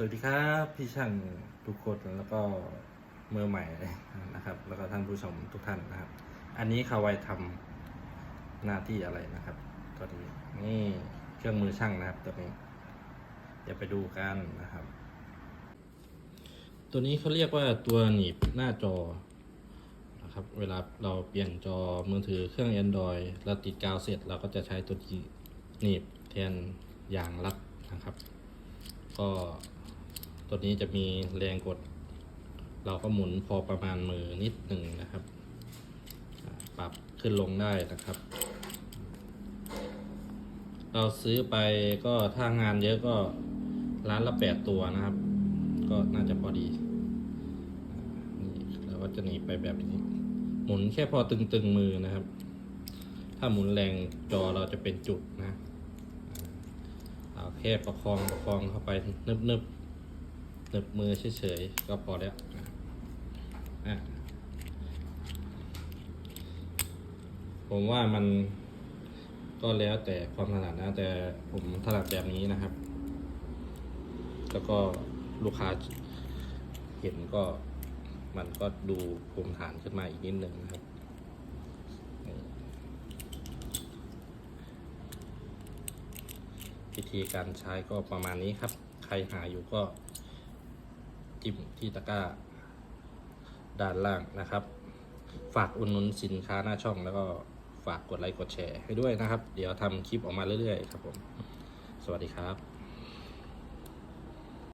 สวัสดีครับพี่ช่างทุกคนแล้วก็มือใหม่นะครับ แล้วก็ท่านผู้ชมทุกท่านนะครับ อันนี้เขาไว้ทำหน้าที่อะไรนะครับตัวนี้นี่เครื่องมือช่างนะครับตัวนี้เดี๋ยวไปดูกันนะครับ ตัวนี้เขาเรียกว่าตัวหนีบหน้าจอนะครับ เวลาเราเปลี่ยนจอมือถือเครื่อง Android แล้วติดกาวเสร็จเราก็จะใช้ตัวนี้หนีบแทนยางรัดนะครับ ก็ ตัวนี้จะมีแรงกด เราก็หมุนพอประมาณมือนิดหนึ่งนะครับ ปรับขึ้นลงได้นะครับ เราซื้อไปก็ถ้างานเยอะก็ร้านละแปดตัวนะครับ ก็น่าจะพอดีอ่านี่เราก็จะหนีไปแบบนี้ หมุนแค่พอตึงๆมือนะครับ ถ้าหมุนแรงจอเราจะเป็นจุดนะเอาแค่ประคองประคองเข้าไปนึบนึ บนึบมือเฉยๆก็พอแล้วผมว่ามันก็แล้วแต่ความถนัดนะ แต่ผมถนัดแบบนี้นะครับ แล้วก็ลูกค้าเห็นก็มันก็ดูภูมิฐานขึ้นมาอีกนิดหนึ่งนะครับวิธีการใช้ก็ประมาณนี้ครับ ใครหาอยู่ก็ จิ้มที่ตะกร้า ด้านล่างนะครับ ฝากอุดหนุนสินค้าหน้าช่องแล้วก็ฝากกดไลค์กดแชร์ให้ด้วยนะครับ เดี๋ยวทำคลิปออกมาเรื่อยๆ ครับผม สวัสดีครับ